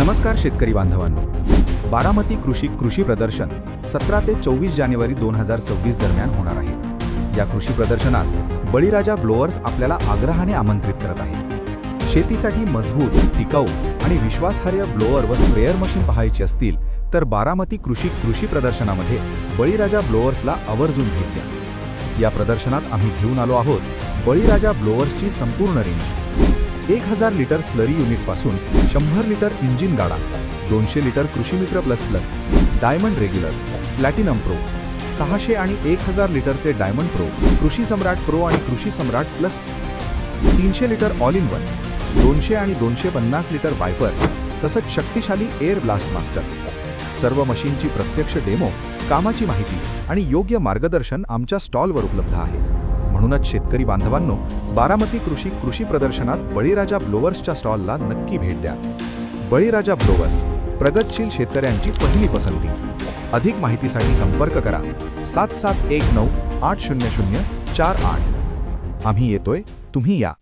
नमस्कार शेतकरी बांधवांनो. बारामती कृषी कृषी प्रदर्शन सतरा ते चोवीस जानेवारी दोन हजार सव्वीस दरम्यान होणार आहे. या कृषी प्रदर्शनात बळीराजा ब्लोअर्स आपल्याला आग्रहाने आमंत्रित करत आहे शेतीसाठी मजबूत टिकाऊ आणि विश्वासार्ह ब्लोअर व स्प्रेअर मशीन पाहायची असतील तर बारामती कृषी कृषी प्रदर्शनामध्ये बळीराजा ब्लोअर्सला आवर्जून भेट द्या. या प्रदर्शनात आम्ही घेऊन आलो आहोत बळीराजा ब्लोअर्सची संपूर्ण रेंज एक हजार लिटर स्लरी युनिटपासून शंभर लिटर इंजिन गाडा दोनशे litre Krishimitra plus plus diamond regular platinum pro सहाशे आणि एक हजार लिटरचे डायमंड प्रो कृषी सम्राट प्रो आणि कृषी सम्राट प्लस तीनशे लिटर ऑल इन वन दोनशे आणि दोनशे पन्नास लिटर वायपर तसंच शक्तिशाली एअर ब्लास्ट मास्टर सर्व मशीनची प्रत्यक्ष डेमो कामाची माहिती आणि योग्य मार्गदर्शन आमच्या स्टॉलवर उपलब्ध आहे. म्हणूनच शेतकरी बांधवांनो बारामती कृषी कृषी प्रदर्शनात बळीराजा ब्लोवर्सच्या स्टॉलला नक्की भेट द्या. बळीराजा ब्लोवर्स प्रगतशील शेतकऱ्यांची पहिली पसंती. अधिक माहितीसाठी संपर्क करा. सात सात एक नऊ आठ शून्य शून्य चार आठ. आम्ही येतोय तुम्ही या.